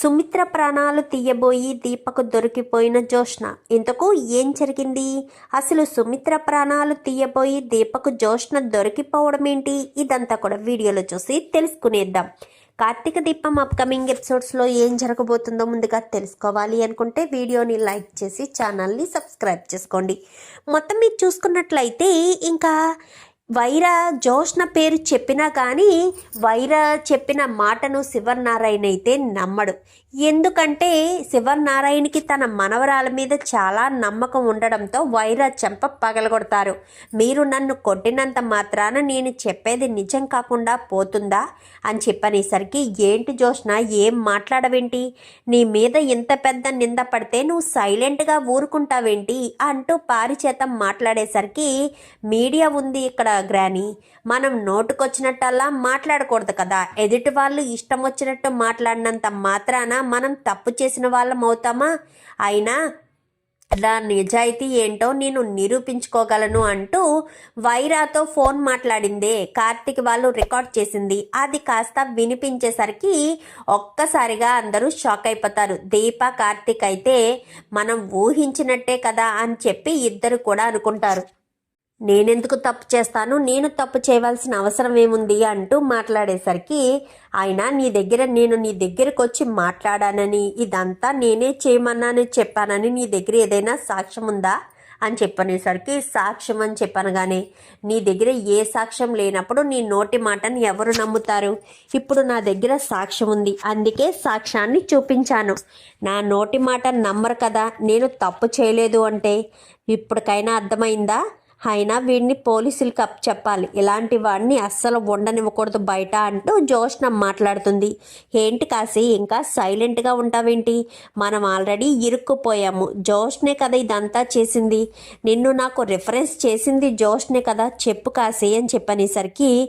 సుమిత్ర ప్రాణాలు తీయబోయి దీపకు దొరికిపోయిన జోష్న ఇంతకు ఏం జరిగింది? అసలు సుమిత్ర ప్రాణాలు తీయబోయి దీపకు జోష్న దొరికిపోవడం ఏంటి? ఇదంతా కూడా వీడియోలో చూసి తెలుసుకునేద్దాం. కార్తీక దీపం అప్కమింగ్ ఎపిసోడ్స్లో ఏం జరగబోతుందో ముందుగా తెలుసుకోవాలి అనుకుంటే వీడియోని లైక్ చేసి ఛానల్ని సబ్స్క్రైబ్ చేసుకోండి. మొత్తం మీరు చూసుకున్నట్లయితే ఇంకా వైర జోష్ణ పేరు చెప్పినా కానీ వైర చెప్పిన మాటను శివనారాయణ అయితే నమ్మడు. ఎందుకంటే శివనారాయణకి తన మనవరాల మీద చాలా నమ్మకం ఉండడంతో వైర చెంప పగలగొడతారు. మీరు నన్ను కొట్టినంత మాత్రాన నేను చెప్పేది నిజం కాకుండా పోతుందా? అని చెప్పనేసరికి ఏంటి జోష్ణ ఏం మాట్లాడవేంటి? నీ మీద ఇంత పెద్ద నింద పడితే నువ్వు సైలెంట్గా ఊరుకుంటావేంటి? అంటూ పారిచేతం మాట్లాడేసరికి మీడియా ఉంది ఇక్కడ గ్రాని మనం నోటుకొచ్చినట్టల్లా మాట్లాడకూడదు కదా. ఎదుటి వాళ్ళు ఇష్టం వచ్చినట్టు మాట్లాడినంత మాత్రాన మనం తప్పు చేసిన వాళ్ళం అవుతామా? అయినా నా నిజాయితీ ఏంటో నేను నిరూపించుకోగలను అంటూ వైరాతో ఫోన్ మాట్లాడిందే. కార్తిక్ వాళ్ళు రికార్డ్ చేసింది. అది కాస్త వినిపించేసరికి ఒక్కసారిగా అందరూ షాక్ అయిపోతారు. దీప కార్తిక్ అయితే మనం ఊహించినట్టే కదా అని చెప్పి ఇద్దరు కూడా అనుకుంటారు. నేనెందుకు తప్పు చేస్తాను? నేను తప్పు చేయవలసిన అవసరం ఏముంది? అంటూ మాట్లాడేసరికి ఆయన నీ దగ్గర నేను నీ దగ్గరకు వచ్చి మాట్లాడానని ఇదంతా నేనే చేయమన్నాను చెప్పానని నీ దగ్గర ఏదైనా సాక్ష్యం ఉందా? అని చెప్పనేసరికి సాక్ష్యం అని చెప్పనగానే నీ దగ్గర ఏ సాక్ష్యం లేనప్పుడు నీ నోటి మాటని ఎవరు నమ్ముతారు? ఇప్పుడు నా దగ్గర సాక్ష్యం ఉంది. అందుకే సాక్ష్యాన్ని చూపించాను. నా నోటి మాట నమ్మరు కదా? నేను తప్పు చేయలేదు అంటే ఇప్పటికైనా అర్థమైందా? అయినా వీడిని పోలీసులకు అప్ చెప్పాలి. ఇలాంటి వాడిని అస్సలు ఉండనివ్వకూడదు బయట అంటూ జోష్న మాట్లాడుతుంది. ఏంటి కాసి ఇంకా సైలెంట్గా ఉంటావేంటి? మనం ఆల్రెడీ ఇరుక్కుపోయాము. జోష్నే కదా ఇదంతా చేసింది. నిన్ను నాకు రిఫరెన్స్ చేసింది జోష్నే కదా. చెప్పు కాసి అని చెప్పనేసరికి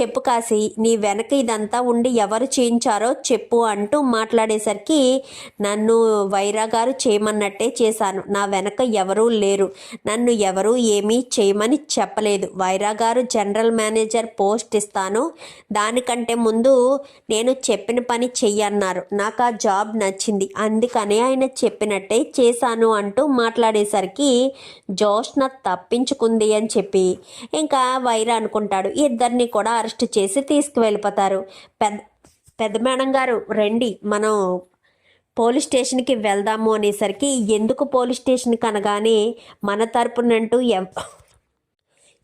చెప్పు కాసి నీ వెనక ఇదంతా ఉండి ఎవరు చేయించారో చెప్పు అంటూ మాట్లాడేసరికి నన్ను వైరా గారు చేయమన్నట్టే చేశాను. నా వెనక ఎవరూ లేరు. నన్ను ఎవరూ ఏమీ చేయమని చెప్పలేదు. వైరా గారు జనరల్ మేనేజర్ పోస్ట్ ఇస్తాను. దానికంటే ముందు నేను చెప్పిన పని చెయ్యన్నారు. నాకు ఆ జాబ్ నచ్చింది. అందుకనే ఆయన చెప్పినట్టే చేశాను అంటూ మాట్లాడేసరికి జోష్న తప్పించుకుంది అని చెప్పి. ఇంకా వైరా అనుకుంటాడు ఇద్దరిని కూడా అరెస్ట్ చేసి తీసుకువెళ్ళిపోతారు. పెద్ద పెద్ద మేడం గారు రండి మనం పోలీస్ స్టేషన్కి వెళ్దాము అనేసరికి ఎందుకు పోలీస్ స్టేషన్కి అనగానే మన తరపునంటూ ఎవ్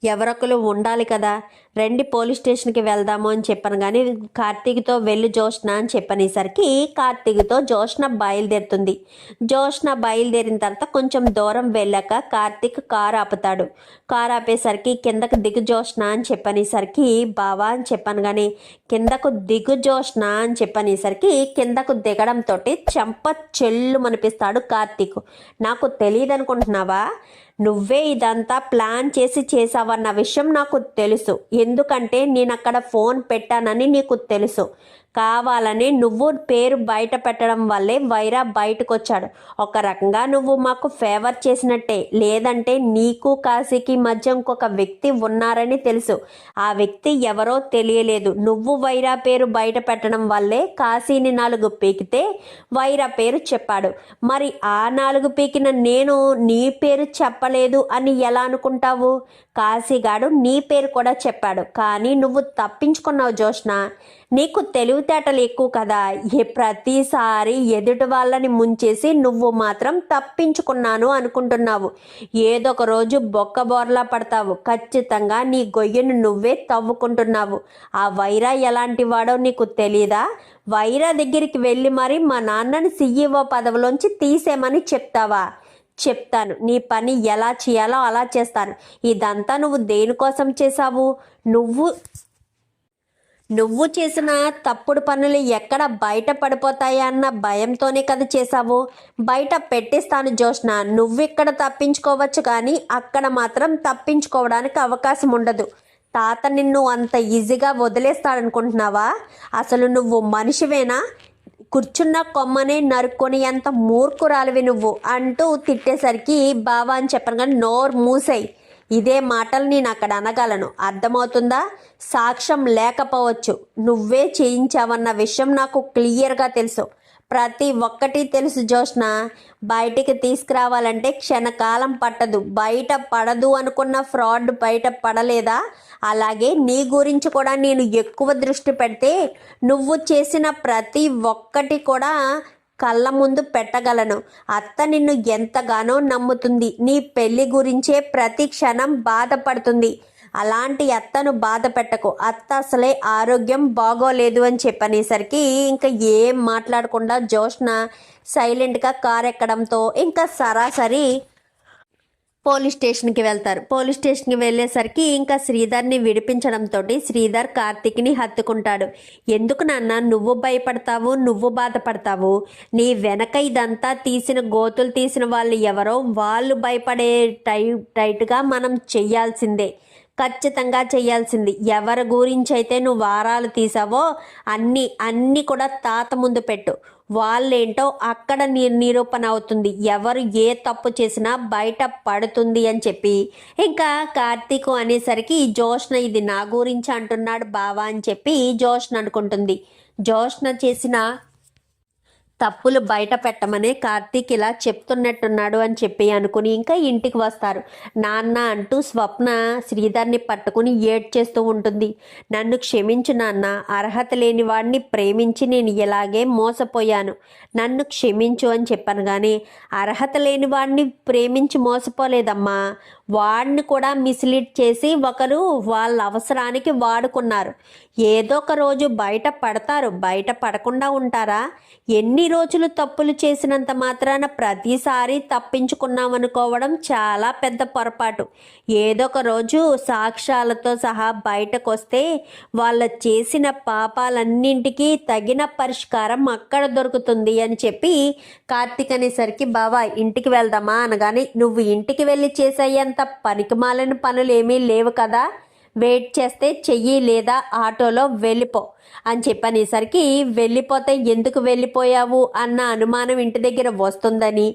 ఎవరొకరు ఉండాలి కదా రండి పోలీస్ స్టేషన్కి వెళ్దాము అని చెప్పాను కానీ కార్తీక్తో వెళ్ళి జోష్న అని చెప్పనేసరికి కార్తీక్తో జోష్న బయలుదేరుతుంది. జోష్న బయలుదేరిన తర్వాత కొంచెం దూరం వెళ్ళాక కార్తీక్ కారు ఆపుతాడు. కారు ఆపేసరికి కిందకు దిగు జోష్న అని చెప్పనేసరికి బావా అని చెప్పాను కానీ కిందకు దిగు జోష్న అని చెప్పనేసరికి కిందకు దిగడంతో చెంప చెల్లు అనిపిస్తాడు కార్తీక్. నాకు తెలియదు అనుకుంటున్నావా? నువ్వే ఇదంతా ప్లాన్ చేసి చేసావన్న విషయం నాకు తెలుసు. ఎందుకంటే నేను అక్కడ ఫోన్ పెట్టానని నీకు తెలుసు. కావాలని నువ్వు పేరు బయట పెట్టడం వల్లే వైరా బయటకు వచ్చాడు ఒక రకంగా నువ్వు మాకు ఫేవర్ చేసినట్టే. లేదంటే నీకు కాశీకి మధ్య ఇంకొక వ్యక్తి ఉన్నారని తెలుసు. ఆ వ్యక్తి ఎవరో తెలియలేదు. నువ్వు వైరా పేరు బయట పెట్టడం వల్లే కాశీని నాలుగు పీకితే వైరా పేరు చెప్పాడు. మరి ఆ నాలుగు పీకిన నేను నీ పేరు చెప్పలేదు అని ఎలా అనుకుంటావు? కాశీగాడు నీ పేరు కూడా చెప్పాడు. కానీ నువ్వు తప్పించుకున్నావు జోష్న నీకు తెలివితేటలు ఎక్కువ కదా. ఏ ప్రతిసారి ఎదుటి వాళ్ళని ముంచేసి నువ్వు మాత్రం తప్పించుకున్నాను అనుకుంటున్నావు. ఏదో ఒక రోజు బొక్క బోర్లా పడతావు. ఖచ్చితంగా నీ గొయ్యను నువ్వే తవ్వుకుంటున్నావు. ఆ వైరా ఎలాంటి వాడో నీకు తెలీదా? వైరా దగ్గరికి వెళ్ళి మరి మా నాన్నని సీఈఓ పదవిలోంచి తీసేమని చెప్తావా? చెప్తాను. నీ పని ఎలా చేయాలో అలా చేస్తాను. ఇదంతా నువ్వు దేనికోసం చేశావు? నువ్వు నువ్వు చేసిన తప్పుడు పనులు ఎక్కడ బయట పడిపోతాయా అన్న భయంతోనే కదా చేశావు. బయట పెట్టిస్తాను జోష్న నువ్విక్కడ తప్పించుకోవచ్చు కానీ అక్కడ మాత్రం తప్పించుకోవడానికి అవకాశం ఉండదు. తాత నిన్ను అంత ఈజీగా వదిలేస్తాడనుకుంటున్నావా? అసలు నువ్వు మనిషివేనా? కూర్చున్న కొమ్మనే నరుక్కొని ఎంత మూర్ఖురాలివి నువ్వు అంటూ తిట్టేసరికి బావా అని చెప్పను కానీ నోరు మూసాయి. ఇదే మాటలు నేను అక్కడ అనగలను. అర్థమవుతుందా? సాక్ష్యం లేకపోవచ్చు. నువ్వే చేయించావన్న విషయం నాకు క్లియర్గా తెలుసు. ప్రతి ఒక్కటి తెలుసు జోష్న బయటికి తీసుకురావాలంటే క్షణకాలం పట్టదు. బయట పడదు అనుకున్న ఫ్రాడ్ బయట పడలేదా? అలాగే నీ గురించి కూడా నేను ఎక్కువ దృష్టి పెడితే నువ్వు చేసిన ప్రతి ఒక్కటి కూడా కళ్ళ ముందు పెట్టగలను. అత్త నిన్ను ఎంతగానో నమ్ముతుంది. నీ పెళ్ళి గురించే ప్రతి క్షణం బాధపడుతుంది. అలాంటి అత్తను బాధ పెట్టకు. అత్త అసలే ఆరోగ్యం బాగోలేదు అని చెప్పనేసరికి ఇంకా ఏం మాట్లాడకుండా జోష్న సైలెంట్గా కార్ ఎక్కడంతో ఇంకా సరాసరి పోలీస్ స్టేషన్కి వెళ్తారు. పోలీస్ స్టేషన్కి వెళ్ళేసరికి ఇంకా శ్రీధర్ని విడిపించడంతో శ్రీధర్ కార్తిక్ని హత్తుకుంటాడు. ఎందుకు నాన్న? నువ్వు భయపడతావు నువ్వు బాధపడతావు. నీ వెనక ఇదంతా తీసిన గోతులు తీసిన వాళ్ళు ఎవరో వాళ్ళు భయపడే టై టైట్గా మనం చెయ్యాల్సిందే. ఖచ్చితంగా చేయాల్సింది ఎవరి గురించి అయితే నువ్వు వారాలు తీసావో అన్నీ అన్నీ కూడా తాత ముందు పెట్టు. వాళ్ళేంటో అక్కడ నిరూపణ అవుతుంది. ఎవరు ఏ తప్పు చేసినా బయట పడుతుంది అని చెప్పి. ఇంకా కార్తీక్ అనేసరికి జోష్న ఇది నా గురించి అంటున్నాడు బావా అని చెప్పి జోష్న అనుకుంటుంది. జోష్న చేసిన తప్పులు బయట పెట్టమనే కార్తీక్ ఇలా చెప్తున్నట్టున్నాడు అని చెప్పి అనుకుని ఇంకా ఇంటికి వస్తారు. నాన్న అంటూ స్వప్న శ్రీధర్ని పట్టుకుని ఏడ్చేస్తూ ఉంటుంది. నన్ను క్షమించు నాన్న అర్హత లేని వాడిని ప్రేమించి నేను ఇలాగే మోసపోయాను. నన్ను క్షమించు అని చెప్పాను కానీ అర్హత లేని వాడిని ప్రేమించి మోసపోలేదమ్మా. వాడిని కూడా మిస్లీడ్ చేసి ఒకరు వాళ్ళ అవసరానికి వాడుకున్నారు. ఏదో ఒక రోజు బయట పడతారు. బయట పడకుండా ఉంటారా? ఎన్ని రోజులు తప్పులు చేసినంత మాత్రాన ప్రతిసారి తప్పించుకున్నాం అనుకోవడం చాలా పెద్ద పొరపాటు. ఏదో ఒక రోజు సాక్ష్యాలతో సహా బయటకు వస్తే వాళ్ళ చేసిన పాపాలన్నింటికీ తగిన పరిష్కారం అక్కడ దొరుకుతుంది అని చెప్పి కార్తీక్ అనేసరికి బావా ఇంటికి వెళ్దామా? అనగానే నువ్వు ఇంటికి వెళ్ళి చేసేంత పనికిమాలిన పనులు ఏమీ లేవు కదా? వెయిట్ చేస్తే చెయ్యి లేదా ఆటోలో వెళ్ళిపో అని చెప్పనేసరికి వెళ్ళిపోతే ఎందుకు వెళ్ళిపోయావు అన్న అనుమానం ఇంటి దగ్గర వస్తుందని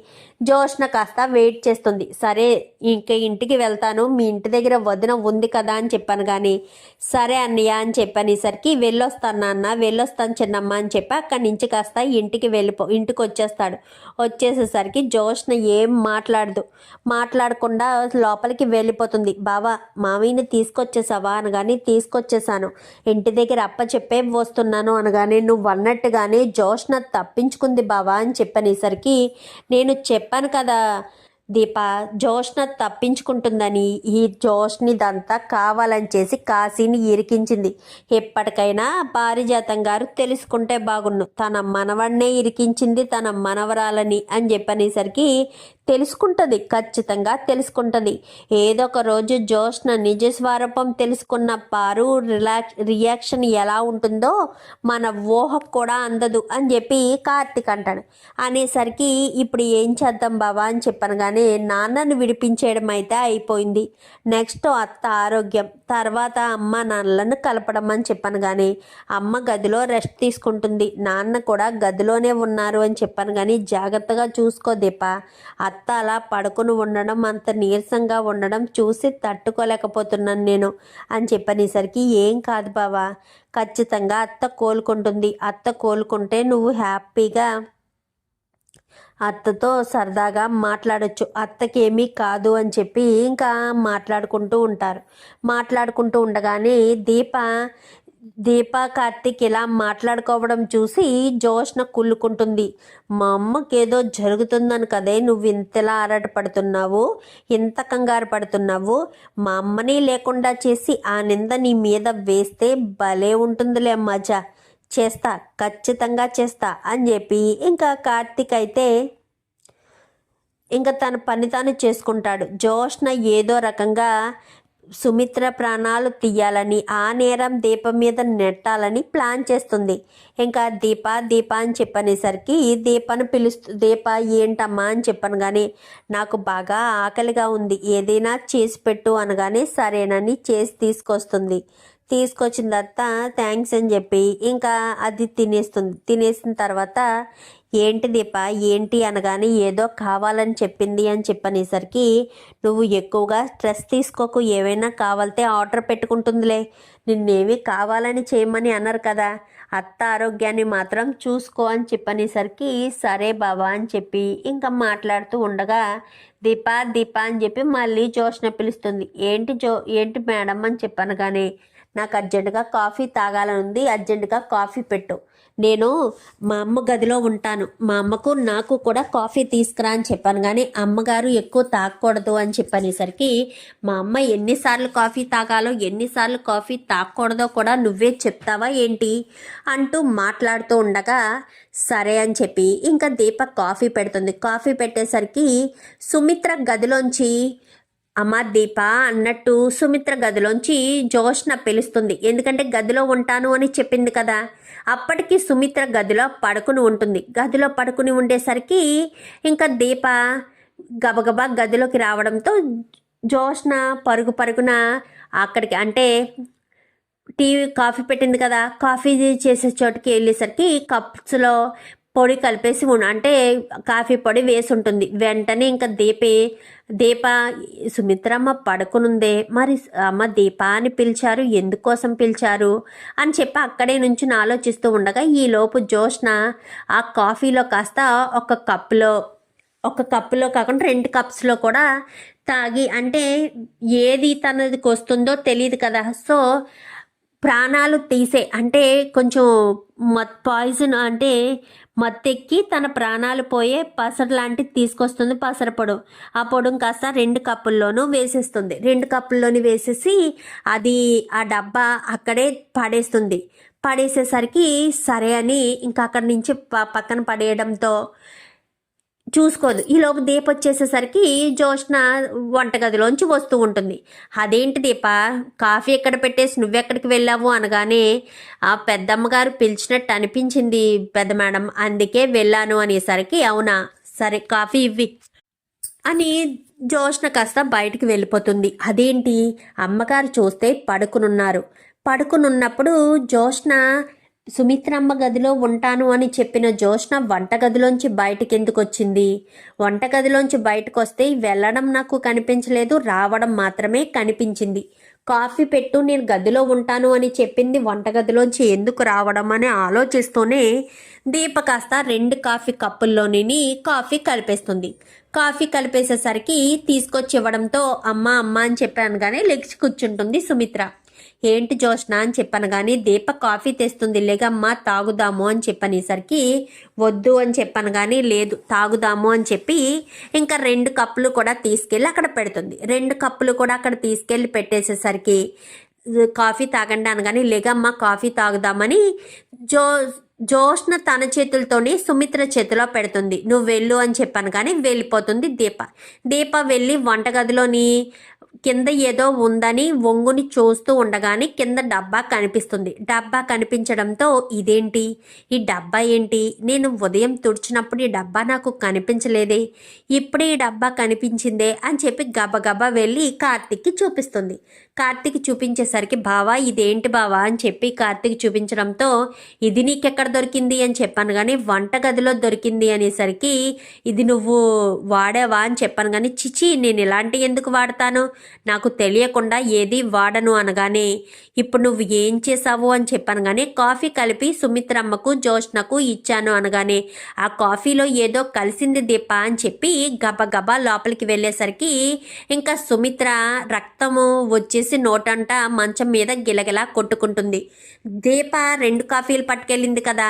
జోష్న కాస్త వెయిట్ చేస్తుంది. సరే ఇంక ఇంటికి వెళ్తాను. మీ ఇంటి దగ్గర వదిన ఉంది కదా అని చెప్పాను కానీ సరే అన్నయ్య అని చెప్పనేసరికి వెళ్ళొస్తాను నాన్న వెళ్ళొస్తాను చిన్నమ్మ అని చెప్పి అక్కడి నుంచి కాస్త ఇంటికి వెళ్ళిపో ఇంటికి వచ్చేస్తాడు. వచ్చేసేసరికి జోష్న ఏం మాట్లాడదు. మాట్లాడకుండా లోపలికి వెళ్ళిపోతుంది. బావా మామయ్యని తీసుకొచ్చేసావా అనగానే తీసుకొచ్చేసాను. ఇంటి దగ్గర అప్ప చెప్పే వస్తున్నాను అనగానే నువ్వు అన్నట్టుగానే జోష్న తప్పించుకుంది బావా అని చెప్పనేసరికి నేను చెప్పాను కదా దీప జోష్న తప్పించుకుంటుందని ఈ జోష్నిదంతా కావాలని చేసి కాశీని ఇరికించింది. ఎప్పటికైనా పారిజాతం గారు తెలుసుకుంటే బాగుండు తన మనవణ్ణే ఇరికించింది తన మనవరాలని అని చెప్పనేసరికి తెలుసుకుంటుంది ఖచ్చితంగా తెలుసుకుంటుంది. ఏదో ఒక రోజు జోష్న నిజ స్వరూపం తెలుసుకున్న పారు రిలాక్స్ రియాక్షన్ ఎలా ఉంటుందో మన ఊహకు కూడా అందదు అని చెప్పి కార్తిక్ అంటాడు. అనేసరికి ఇప్పుడు ఏం చేద్దాం బాబా అని చెప్పాను కానీ నాన్నను విడిపించేయడం అయితే అయిపోయింది. నెక్స్ట్ అత్త ఆరోగ్యం తర్వాత అమ్మ నాన్నలను కలపడం అని చెప్పాను కానీ అమ్మ గదిలో రెస్ట్ తీసుకుంటుంది. నాన్న కూడా గదిలోనే ఉన్నారు అని చెప్పాను కానీ జాగ్రత్తగా చూసుకో దీప. అత్త అలా పడుకుని ఉండడం అంత నీరసంగా ఉండడం చూసి తట్టుకోలేకపోతున్నాను నేను అని చెప్పనేసరికి ఏం కాదు బావా ఖచ్చితంగా అత్త కోలుకుంటుంది. అత్త కోలుకుంటే నువ్వు హ్యాపీగా అత్తతో సరదాగా మాట్లాడొచ్చు. అత్తకి కాదు అని చెప్పి ఇంకా మాట్లాడుకుంటూ ఉంటారు. మాట్లాడుకుంటూ ఉండగానే దీప దీప కార్తిక్ ఇలా మాట్లాడుకోవడం చూసి జోష్న కుళ్ళుకుంటుంది. మా అమ్మకి ఏదో జరుగుతుందని కదే నువ్వు ఇంతలా ఆరాటపడుతున్నావు ఇంత కంగారు పడుతున్నావు. మా అమ్మని లేకుండా చేసి ఆ నింద నీ మీద వేస్తే భలే ఉంటుందిలే మజా చేస్తా ఖచ్చితంగా చేస్తా అని చెప్పి ఇంకా కార్తిక్ అయితే ఇంకా తన పని తాను చేసుకుంటాడు. జోష్న ఏదో రకంగా సుమిత్ర ప్రాణాలు తీయాలని ఆ నేరం దీప మీద నెట్టాలని ప్లాన్ చేస్తుంది. ఇంకా దీప దీప అని చెప్పనేసరికి దీపను పిలుస్తూ దీప ఏంటమ్మా అని చెప్పను కానీ నాకు బాగా ఆకలిగా ఉంది. ఏదైనా చేసి పెట్టు అనగానే సరేనని చేసి తీసుకొస్తుంది. తీసుకొచ్చిన తర్వాత థ్యాంక్స్ అని చెప్పి ఇంకా అది తినేస్తుంది. తినేసిన తర్వాత ఏంటి దీప ఏంటి అనగానే ఏదో కావాలని చెప్పింది అని చెప్పనేసరికి నువ్వు ఎక్కువగా స్ట్రెస్ తీసుకోకు ఏవైనా కావాలితే ఆర్డర్ పెట్టుకుంటుందిలే. నిన్నేమి కావాలని చేయమని అన్నారు కదా. అత్త ఆరోగ్యాన్ని మాత్రం చూసుకో అని చెప్పనేసరికి సరే బావా అని చెప్పి ఇంకా మాట్లాడుతూ ఉండగా దీప దీప అని చెప్పి మళ్ళీ జోష్న పిలుస్తుంది. ఏంటి జో ఏంటి మేడం అని చెప్పను కానీ నాకు అర్జెంటుగా కాఫీ తాగాలని ఉంది అర్జెంటుగా కాఫీ పెట్టు. నేను మా అమ్మ గదిలో ఉంటాను. మా అమ్మకు నాకు కూడా కాఫీ తీసుకురా అని చెప్పాను. కానీ అమ్మగారు ఎక్కువ తాగకూడదు అని చెప్పనేసరికి మా అమ్మ ఎన్నిసార్లు కాఫీ తాగాలో ఎన్నిసార్లు కాఫీ తాగకూడదో కూడా నువ్వే చెప్తావా ఏంటి? అంటూ మాట్లాడుతూ ఉండగా సరే అని చెప్పి ఇంకా దీపక్ కాఫీ పెడుతుంది. కాఫీ పెట్టేసరికి సుమిత్ర గదిలోంచి అమ్మా దీప అన్నట్టు సుమిత్ర గదిలోంచి జోష్న పిలుస్తుంది. ఎందుకంటే గదిలో ఉంటాను అని చెప్పింది కదా. అప్పటికి సుమిత్ర గదిలో పడుకుని ఉంటుంది. గదిలో పడుకుని ఉండేసరికి ఇంకా దీప గబగబా గదిలోకి రావడంతో జోష్న పరుగు పరుగున అక్కడికి అంటే టీవీ కాఫీ పెట్టింది కదా. కాఫీ చేసే చోటుకి వెళ్ళేసరికి కప్స్లో పొడి కలిపేసి అంటే కాఫీ పొడి వేసి ఉంటుంది వెంటనే ఇంకా దీపే దీప సుమిత్రమ్మ పడుకునుందే మరి అమ్మ దీప అని పిలిచారు. ఎందుకోసం పిలిచారు? అని చెప్పి అక్కడే నుంచి ఆలోచిస్తూ ఉండగా ఈ లోపు జోష్న ఆ కాఫీలో కాస్త ఒక కప్పులో ఒక కప్పులో కాకుండా రెండు కప్స్లో కూడా తాగి అంటే ఏది తనదికి వస్తుందో తెలియదు కదా. సో ప్రాణాలు తీసే అంటే కొంచెం మత్ పాయిజన్ అంటే మత్తెక్కి తన ప్రాణాలు పోయే పసరు లాంటిది తీసుకొస్తుంది పసర పొడు. ఆ పొడుం కాస్త రెండు కప్పుల్లోనూ వేసేస్తుంది. రెండు కప్పుల్లోని వేసేసి అది ఆ డబ్బా అక్కడే పడేస్తుంది. పడేసేసరికి సరే అని ఇంకా అక్కడి నుంచి ప పక్కన పడేయడంతో చూసుకోదు. ఈలోపు దీప వచ్చేసేసరికి జోష్న వంటగదిలోంచి వస్తూ ఉంటుంది. అదేంటి దీప? కాఫీ ఎక్కడ పెట్టేసి నువ్వెక్కడికి వెళ్ళావు అనగానే ఆ పెద్దమ్మగారు పిలిచినట్టు అనిపించింది పెద్ద మేడం. అందుకే వెళ్ళాను అనేసరికి అవునా? సరే కాఫీ ఇవ్వి అని జోష్న కాస్త బయటికి వెళ్ళిపోతుంది. అదేంటి? అమ్మగారు చూస్తే పడుకునున్నారు. పడుకునున్నప్పుడు జోష్న సుమిత్రమ్మ గదిలో ఉంటాను అని చెప్పిన జోష్న వంటగదిలోంచి బయటికి వచ్చింది వంటగదిలోంచి బయటకు వస్తే వెళ్ళడం నాకు కనిపించలేదు రావడం మాత్రమే కనిపించింది. కాఫీ పెట్టు నేను గదిలో ఉంటాను అని చెప్పింది వంటగదిలోంచి ఎందుకు రావడం అని ఆలోచిస్తూనే దీప కాస్త రెండు కాఫీ కప్పుల్లోని కాఫీ కలిపేస్తుంది. కాఫీ కలిపేసేసరికి తీసుకొచ్చి ఇవ్వడంతో అమ్మ అమ్మ అని చెప్పాను కానీ లెగ్చి కూర్చుంటుంది సుమిత్ర. ఏంటి జోష్న అని చెప్పాను కానీ దీప కాఫీ తెస్తుంది లేగమ్మా తాగుదాము అని చెప్పనేసరికి వద్దు అని చెప్పాను కానీ లేదు తాగుదాము అని చెప్పి ఇంకా రెండు కప్పులు కూడా తీసుకెళ్ళి అక్కడ పెడుతుంది. రెండు కప్పులు కూడా అక్కడ తీసుకెళ్ళి పెట్టేసేసరికి కాఫీ తాగండి అనగానే లేగమ్మా కాఫీ తాగుదామని జో జోష్న తన చేతులతోనే సుమిత్ర చేతిలో పెడుతుంది. నువ్వు వెళ్ళు అని చెప్పాను కానీ వెళ్ళిపోతుంది దీప. దీప వెళ్ళి వంటగదిలోని కింద ఏదో ఉందని వంగుని చూస్తూ ఉండగానే కింద డబ్బా కనిపిస్తుంది. డబ్బా కనిపించడంతో ఇదేంటి? ఈ డబ్బా ఏంటి? నేను ఉదయం తుడిచినప్పుడు ఈ డబ్బా నాకు కనిపించలేదే. ఇప్పుడే ఈ డబ్బా కనిపించిందే అని చెప్పి గబగబా వెళ్ళి కార్తిక్కి చూపిస్తుంది. కార్తిక్ చూపించేసరికి బావా ఇదేంటి బావా? అని చెప్పి కార్తిక్ చూపించడంతో ఇది నీకెక్కడ దొరికింది? అని చెప్పాను. కానీ వంటగదిలో దొరికింది అనేసరికి ఇది నువ్వు వాడావా? అని చెప్పాను. కానీ చిచి నేను ఇలాంటి ఎందుకు వాడతాను? నాకు తెలియకుండా ఏది వాడను అనగానే ఇప్పుడు నువ్వు ఏం చేసావు అని చెప్పాను. కానీ కాఫీ కలిపి సుమిత్రమ్మకు జోష్నకు ఇచ్చాను అనగానే ఆ కాఫీలో ఏదో కలిసింది దీప? అని చెప్పి గబగబా లోపలికి వెళ్ళేసరికి ఇంకా సుమిత్ర రక్తము వచ్చే చేసి నోటంట మంచం మీద గిలగిలా కొట్టుకుంటుంది. దీప రెండు కాఫీలు పట్టుకెళ్ళింది కదా.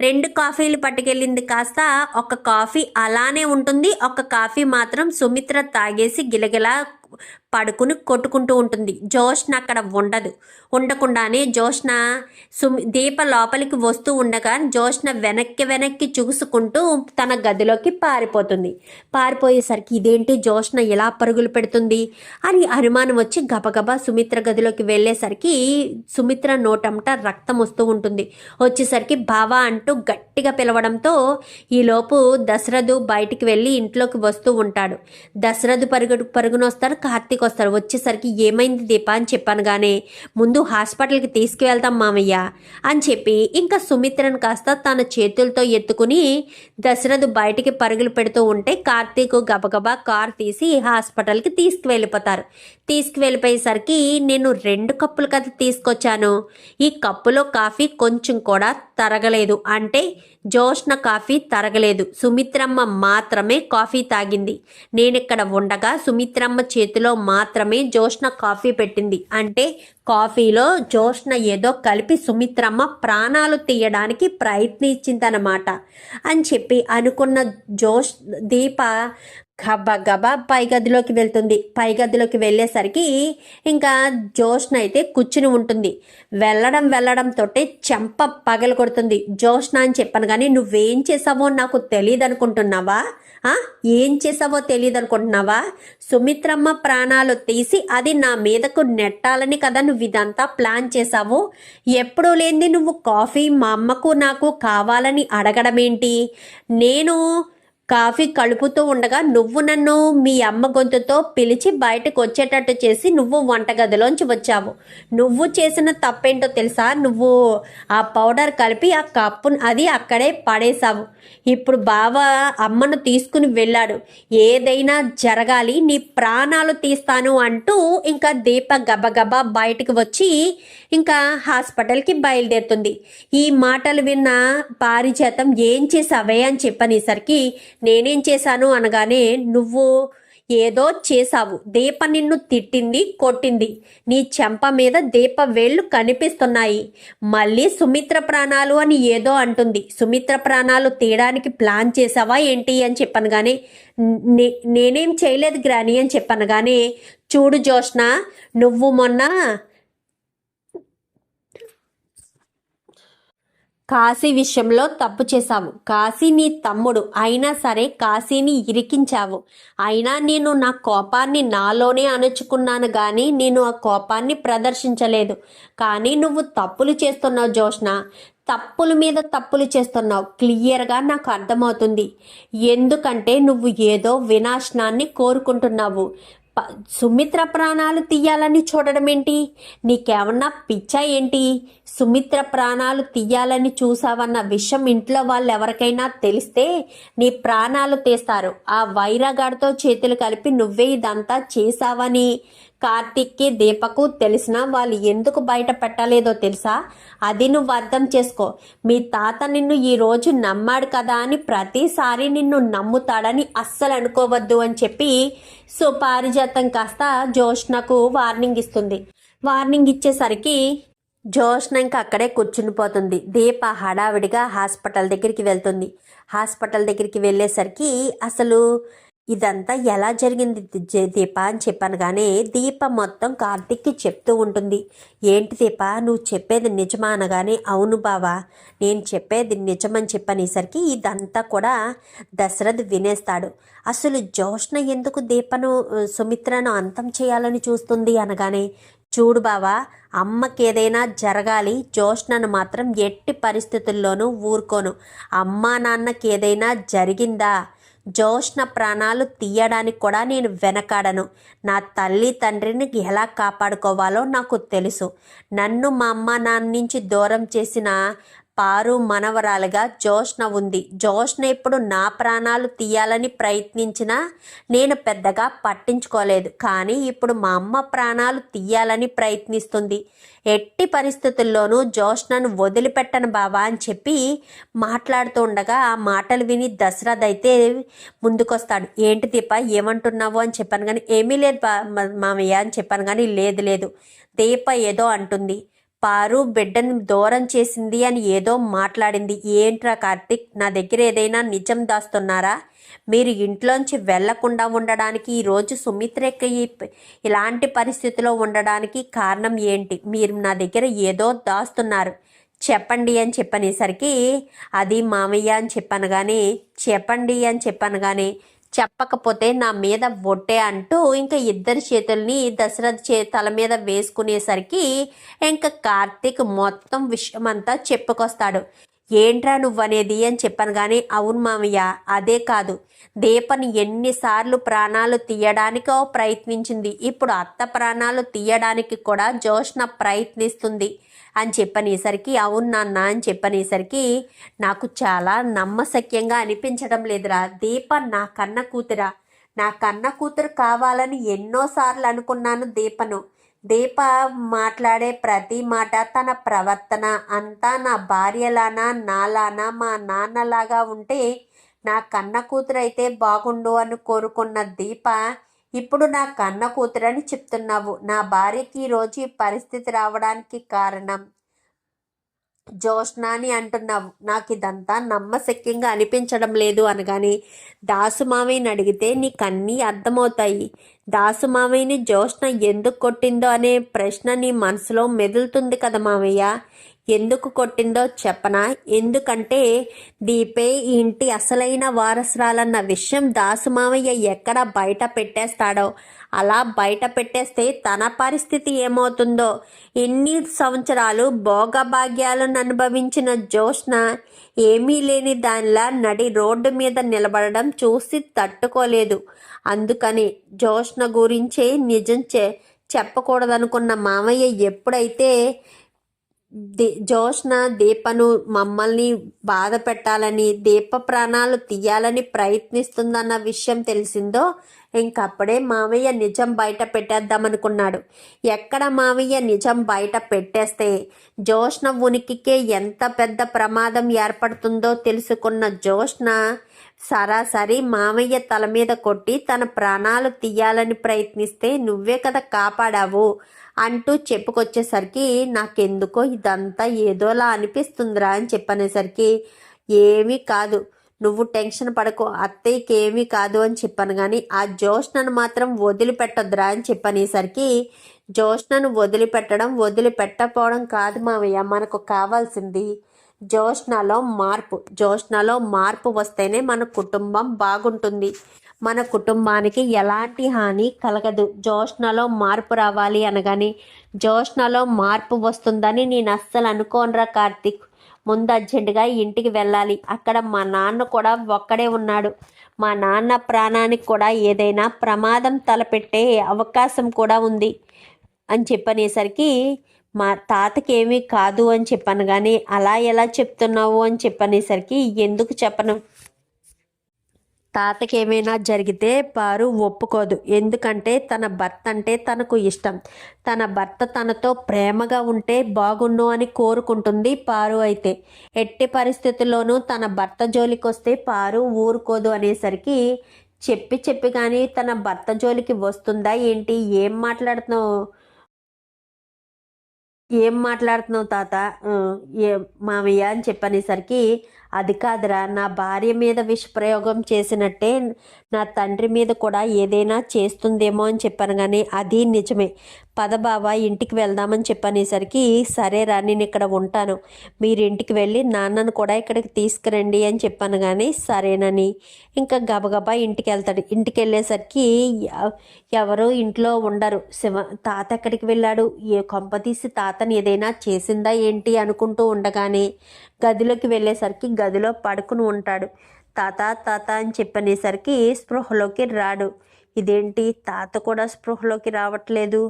రెండు కాఫీలు పట్టుకెళ్ళింది కాస్త ఒక కాఫీ అలానే ఉంటుంది. ఒక కాఫీ మాత్రం సుమిత్ర తాగేసి గిలగిలా పడుకుని కొట్టుకుంటూ ఉంటుంది. జోష్న అక్కడ ఉండదు. ఉండకుండానే జోష్న సుమి దీప లోపలికి వస్తూ ఉండగా జోష్న వెనక్కి వెనక్కి చూసుకుంటూ తన గదిలోకి పారిపోతుంది. పారిపోయేసరికి ఇదేంటి జోష్న ఎలా పరుగులు పెడుతుంది? అని అనుమానం వచ్చి గబగబా సుమిత్ర గదిలోకి వెళ్ళేసరికి సుమిత్ర నోటంట రక్తం వస్తూ ఉంటుంది. వచ్చేసరికి బావా అంటూ గట్టిగా పిలవడంతో ఈలోపు దశరథు బయటికి వెళ్ళి ఇంట్లోకి వస్తూ ఉంటాడు. దశరథు పరుగు పరుగునొస్తారు. కార్తీక్ బయటకు వస్తారు వచ్చేసరికి ఏమైంది దీప అని చెప్పాను కానీ ముందు హాస్పిటల్కి తీసుకువెళ్తాం మామయ్య అని చెప్పి ఇంకా సుమిత్రను కాస్త తన చేతులతో ఎత్తుకుని దశరథ్ బయటికి పరుగులు పెడుతూ ఉంటే కార్తీక్ గబగబా కార్ తీసి హాస్పిటల్కి తీసుకువెళ్ళిపోతారు. తీసుకువెళ్ళిపోయేసరికి నేను రెండు కప్పులు కదా తీసుకొచ్చాను. ఈ కప్పులో కాఫీ కొంచెం కూడా తరగలేదు. అంటే జోష్న కాఫీ తరగలేదు. సుమిత్రమ్మ మాత్రమే కాఫీ తాగింది. నేనిక్కడ ఉండగా సుమిత్రమ్మ చేతిలో మాత్రమే జోష్న కాఫీ పెట్టింది. అంటే కాఫీలో జోష్న ఏదో కలిపి సుమిత్రమ్మ ప్రాణాలు తీయడానికి ప్రయత్నించిందనమాట. అని చెప్పి అనుకున్న జోష్ దీప గబా గబా పై గదిలోకి వెళ్తుంది. పై గదిలోకి వెళ్ళేసరికి ఇంకా జోష్న అయితే కూర్చుని ఉంటుంది. వెళ్ళడం వెళ్ళడంతో చెంప పగల కొడుతుంది. జోష్న అని చెప్పాను కానీ నువ్వేం చేసావో నాకు తెలియదు అనుకుంటున్నావా ఏం చేసావో తెలియదు అనుకుంటున్నావా సుమిత్రమ్మ ప్రాణాలు తీసి అది నా మీదకు నెట్టాలని కదా నువ్వు ఇదంతా ప్లాన్ చేసావు? ఎప్పుడూ లేనిది నువ్వు కాఫీ మా అమ్మకు నాకు కావాలని అడగడం ఏంటి నేను కాఫీ కలుపుతూ ఉండగా నువ్వు నన్ను మీ అమ్మ గొంతుతో పిలిచి బయటకు వచ్చేటట్టు చేసి నువ్వు వంటగదిలోంచి వచ్చావు. నువ్వు చేసిన తప్పేంటో తెలుసా? నువ్వు ఆ పౌడర్ కలిపి ఆ కప్పు అది అక్కడే పడేశావు. ఇప్పుడు బావ అమ్మను తీసుకుని వెళ్ళాడు. ఏదైనా జరగాలి నీ ప్రాణాలు తీస్తాను అంటూ ఇంకా దీప గబగబా బయటకు వచ్చి ఇంకా హాస్పిటల్కి బయలుదేరుతుంది. ఈ మాటలు విన్న పారిజాతం ఏం చేసావే అని చెప్పనేసరికి నేనేం చేశాను అనగానే నువ్వు ఏదో చేశావు. దీప నిన్ను తిట్టింది కొట్టింది. నీ చెంప మీద దీప వేళ్ళు కనిపిస్తున్నాయి. మళ్ళీ సుమిత్ర ప్రాణాలు అని ఏదో అంటుంది. సుమిత్ర ప్రాణాలు తీయడానికి ప్లాన్ చేసావా ఏంటి అని చెప్పాను కానీ నే- నేనేం చేయలేదు గ్రాని అని చెప్పాను కానీ చూడు జోష్న నువ్వు మొన్న కాశీ విషయంలో తప్పు చేశావు. కాశీ నీ తమ్ముడు. అయినా సరే కాశీని ఇరికించావు. అయినా నేను నా కోపాన్ని నాలోనే అణుచుకున్నాను కానీ నేను ఆ కోపాన్ని ప్రదర్శించలేదు. కానీ నువ్వు తప్పులు చేస్తున్నావు జోష్న తప్పుల మీద తప్పులు చేస్తున్నావు. క్లియర్గా నాకు అర్థమవుతుంది. ఎందుకంటే నువ్వు ఏదో వినాశనాన్ని కోరుకుంటున్నావు. సుమిత్ర ప్రాణాలు తీయాలని చూడడం ఏంటి? నీకేమన్నా పిచ్చా ఏంటి? సుమిత్ర ప్రాణాలు తీయాలని చూసావన్న విషయం ఇంట్లో వాళ్ళు ఎవరికైనా తెలిస్తే నీ ప్రాణాలు తీస్తారు. ఆ వైరాగాడితో చేతులు కలిపి నువ్వే ఇదంతా చేసావని కార్తిక్కి దీపకు తెలిసినా వాళ్ళు ఎందుకు బయట పెట్టలేదో తెలుసా? అది నువ్వు అర్థం చేసుకో. మీ తాత నిన్ను ఈ రోజు నమ్మాడు కదా అని ప్రతిసారి నిన్ను నమ్ముతాడని అస్సలు అనుకోవద్దు అని చెప్పి సో పారిజాతం కాస్త జోష్నకు వార్నింగ్ ఇస్తుంది. వార్నింగ్ ఇచ్చేసరికి జోష్న ఇంకా అక్కడే కూర్చుని పోతుంది. దీప హడావిడిగా హాస్పిటల్ దగ్గరికి వెళ్తుంది. హాస్పిటల్ దగ్గరికి వెళ్ళేసరికి అసలు ఇదంతా ఎలా జరిగింది దీప అని చెప్పాను కానీ దీప మొత్తం కార్తిక్కి చెప్తూ ఉంటుంది. ఏంటి దీప? నువ్వు చెప్పేది నిజమా అనగానే అవును బావా నేను చెప్పేది నిజమని చెప్పనేసరికి ఇదంతా కూడా దశరథ్ వినేస్తాడు. అసలు జోష్ణ ఎందుకు దీపను సుమిత్రను అంతం చేయాలని చూస్తుంది అనగానే చూడు బావా అమ్మకి ఏదైనా జరగాలి జోష్నను మాత్రం ఎట్టి పరిస్థితుల్లోనూ ఊరుకోను. అమ్మా నాన్నకి ఏదైనా జరిగిందా? జోష్ణ ప్రాణాలు తీయడానికి కూడా నేను వెనకాడను. నా తల్లి తండ్రిని ఎలా కాపాడుకోవాలో నాకు తెలుసు. నన్ను మా అమ్మ నాన్న నుంచి దూరం చేసిన పారు మనవరాలుగా జోష్న ఉంది. జోష్న ఇప్పుడు నా ప్రాణాలు తీయాలని ప్రయత్నించినా నేను పెద్దగా పట్టించుకోలేదు. కానీ ఇప్పుడు మా అమ్మ ప్రాణాలు తీయాలని ప్రయత్నిస్తుంది. ఎట్టి పరిస్థితుల్లోనూ జోష్నను వదిలిపెట్టను బావా అని చెప్పి మాట్లాడుతూ ఉండగా ఆ మాటలు విని దశరథ్ అయితే ముందుకొస్తాడు. ఏంటి దీప ఏమంటున్నావు అని చెప్పాను కానీ ఏమీ లేదు బా మామయ్య అని చెప్పాను కానీ లేదు లేదు. దీప ఏదో అంటుంది. పారు బిడ్డని దూరం చేసింది అని ఏదో మాట్లాడింది. ఏంట్రా కార్తిక్? నా దగ్గర ఏదైనా నిజం దాస్తున్నారా? మీరు ఇంట్లోంచి వెళ్ళకుండా ఉండడానికి ఈరోజు సుమిత్రకి ఈ- ఇలాంటి పరిస్థితిలో ఉండడానికి కారణం ఏంటి? మీరు నా దగ్గర ఏదో దాస్తున్నారు. చెప్పండి అని చెప్పనేసరికి అది మామయ్య అని చెప్పాను కానీ చెప్పండి అని చెప్పాను కానీ చెప్పకపోతే నా మీద ఒట్టే అంటూ ఇంకా ఇద్దరి చేతుల్ని దశరథ్ చే తల మీద వేసుకునేసరికి ఇంకా కార్తీక్ మొత్తం విషయం అంతా చెప్పుకొస్తాడు. ఏంట్రా నువ్వనేది? అని చెప్పాను కానీ అవును మామయ్య అదే కాదు. దీపని ఎన్నిసార్లు ప్రాణాలు తీయడానికో ప్రయత్నించింది. ఇప్పుడు అత్త ప్రాణాలు తీయడానికి కూడా జోష్న ప్రయత్నిస్తుంది. అని చెప్పనేసరికి అవును నాన్న అని చెప్పనేసరికి నాకు చాలా నమ్మశక్యంగా అనిపించడం లేదురా. దీప నా కన్న కూతురా. నా కన్న కూతురు కావాలని ఎన్నోసార్లు అనుకున్నాను దీపను. దీప మాట్లాడే ప్రతి మాట తన ప్రవర్తన అంతా నా భార్యలానా నాలానా మా నాన్నలాగా ఉంటే నా కన్న కూతురు అయితే బాగుండు అని కోరుకున్న దీప ఇప్పుడు నా కన్న కూతురని చెప్తున్నావు. నా భార్యకి ఈరోజు ఈ పరిస్థితి రావడానికి కారణం? జోష్నా అని అంటున్నావు. నాకు ఇదంతా నమ్మశక్యంగా అనిపించడం లేదు అనగానే దాసు మామయ్యని అడిగితే నీకు అన్నీ అర్థమవుతాయి. దాసు మామయ్యని జోష్న ఎందుకు కొట్టిందో అనే ప్రశ్న నీ మనసులో మెదులుతుంది కదా మామయ్య ఎందుకు కొట్టిందో చెప్పనా? ఎందుకంటే దీపే ఇంటి అసలైన వారసురాలన్న విషయం దాసుమావయ్య ఎక్కడ బయట పెట్టేస్తాడో? అలా బయట పెట్టేస్తే తన పరిస్థితి ఏమవుతుందో? ఎన్ని సంవత్సరాలు భోగభాగ్యాలను అనుభవించిన జోష్న ఏమీ లేని దానిలా నడి రోడ్డు మీద నిలబడడం చూసి తట్టుకోలేదు. అందుకని జోష్న గురించే నిజం చె చెప్పకూడదనుకున్న మామయ్య ఎప్పుడైతే జోష్న దీపను మమ్మల్ని బాధ పెట్టాలని దీప ప్రాణాలు తీయాలని ప్రయత్నిస్తుందన్న విషయం తెలిసిందో ఇంకప్పుడే మావయ్య నిజం బయట పెట్టేద్దామనుకున్నాడు. ఎక్కడ మావయ్య నిజం బయట పెట్టేస్తే? జోష్న ఉనికికే ఎంత పెద్ద ప్రమాదం ఏర్పడుతుందో తెలుసుకున్న జోష్న సరాసరి మామయ్య తల మీద కొట్టి తన ప్రాణాలు తీయాలని ప్రయత్నిస్తే నువ్వే కదా కాపాడావు అంటూ చెప్పుకొచ్చేసరికి నాకెందుకో ఇదంతా ఏదోలా అనిపిస్తుందిరా అని చెప్పనేసరికి ఏమీ కాదు. నువ్వు టెన్షన్ పడకు అత్తయ్యకి ఏమీ కాదు అని చెప్పాను కానీ ఆ జోష్నను మాత్రం వదిలిపెట్టొద్దురా అని చెప్పనేసరికి జోష్నను వదిలిపెట్టడం వదిలిపెట్టపోవడం కాదు మావయ్య మనకు కావాల్సింది జోష్నలో మార్పు. జోష్నలో మార్పు వస్తేనే మన కుటుంబం బాగుంటుంది. మన కుటుంబానికి ఎలాంటి హాని కలగదు. జోష్నలో మార్పు రావాలి అనగాని జోష్నలో మార్పు వస్తుందని నేను అస్సలు అనుకోనరా కార్తీక్. ముందు అర్జెంటుగా ఇంటికి వెళ్ళాలి. అక్కడ మా నాన్న కూడా ఒక్కడే ఉన్నాడు. మా నాన్న ప్రాణానికి కూడా ఏదైనా ప్రమాదం తలపెట్టే అవకాశం కూడా ఉంది అని చెప్పనేసరికి మా తాతకి కాదు అని చెప్పాను. కానీ అలా ఎలా చెప్తున్నావు అని చెప్పనేసరికి ఎందుకు చెప్పను? తాతకి ఏమైనా జరిగితే పారు ఒప్పుకోదు. ఎందుకంటే తన భర్త అంటే తనకు ఇష్టం. తన భర్త తనతో ప్రేమగా ఉంటే బాగుండు అని కోరుకుంటుంది పారు అయితే. ఎట్టి పరిస్థితుల్లోనూ తన భర్త జోలికి వస్తే పారు ఊరుకోదు అనేసరికి చెప్పి చెప్పి కానీ తన భర్త జోలికి వస్తుందా ఏంటి? ఏం మాట్లాడుతున్నావు? ఏం మాట్లాడుతున్నావు తాత? ఏ మామయ్య అని చెప్పనేసరికి అది కాదురా నా భార్య మీద విషప్రయోగం చేసినట్టే నా తండ్రి మీద కూడా ఏదైనా చేస్తుందేమో అని చెప్పాను కానీ అది నిజమే. పద బాబా ఇంటికి వెళ్దామని చెప్పనేసరికి సరేరా నేను ఇక్కడ ఉంటాను. మీరు ఇంటికి వెళ్ళి నాన్నను కూడా ఇక్కడికి తీసుకురండి అని చెప్పాను కానీ సరేనని ఇంకా గబగబా ఇంటికి వెళ్తాడు. ఇంటికి వెళ్ళేసరికి ఎవరు ఇంట్లో ఉండరు. శివ తాత ఎక్కడికి వెళ్ళాడు? ఏ కొంపతీసి తాతని ఏదైనా చేసిందా ఏంటి అనుకుంటూ ఉండగానే గదిలోకి వెళ్ళేసరికి గదిలో పడుకుని ఉంటాడు. తాత తాత అని చెప్పనేసరికి స్పృహలోకి రాడు. ఇదేంటి? తాత కూడా స్పృహలోకి రావట్లేదు.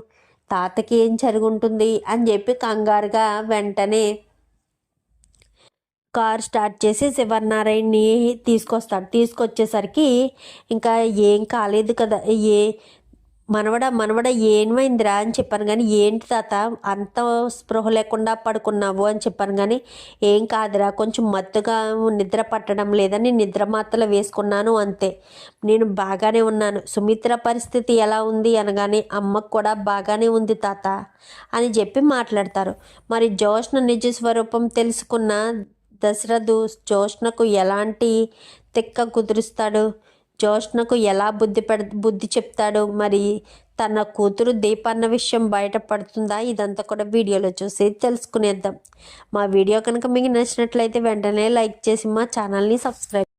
తాతకి ఏం జరుగుంటుంది అని చెప్పి కంగారుగా వెంటనే కార్ స్టార్ట్ చేసి శివనారాయణని తీసుకొస్తాడు. తీసుకొచ్చేసరికి ఇంకా ఏం కాలేదు కదా ఏ మనవడ మనవడ ఏమైందిరా అని చెప్పాను కానీ ఏంటి తాత అంత స్పృహ లేకుండా పడుకున్నావు అని చెప్పాను కానీ ఏం కాదురా కొంచెం మత్తుగా నిద్ర పట్టడం లేదని నిద్ర మాత్రలు వేసుకున్నాను అంతే. నేను బాగానే ఉన్నాను. సుమిత్ర పరిస్థితి ఎలా ఉంది అనగానే అమ్మకు కూడా బాగానే ఉంది తాత అని చెప్పి మాట్లాడతారు. మరి జోష్ణ నిజ స్వరూపం తెలుసుకున్న దశరథు జోష్ణకు ఎలాంటి తిక్క కుదురుస్తాడు? జోష్నకు ఎలా బుద్ధి పెడ బుద్ధి చెప్తాడు మరి తన కూతురు దీపన్న విషయం బయటపడుతుందా ఇదంతా కూడా వీడియోలో చూసి తెలుసుకునేద్దాం. మా వీడియో కనుక మీకు నచ్చినట్లయితే వెంటనే లైక్ చేసి మా ఛానల్ని సబ్స్క్రైబ్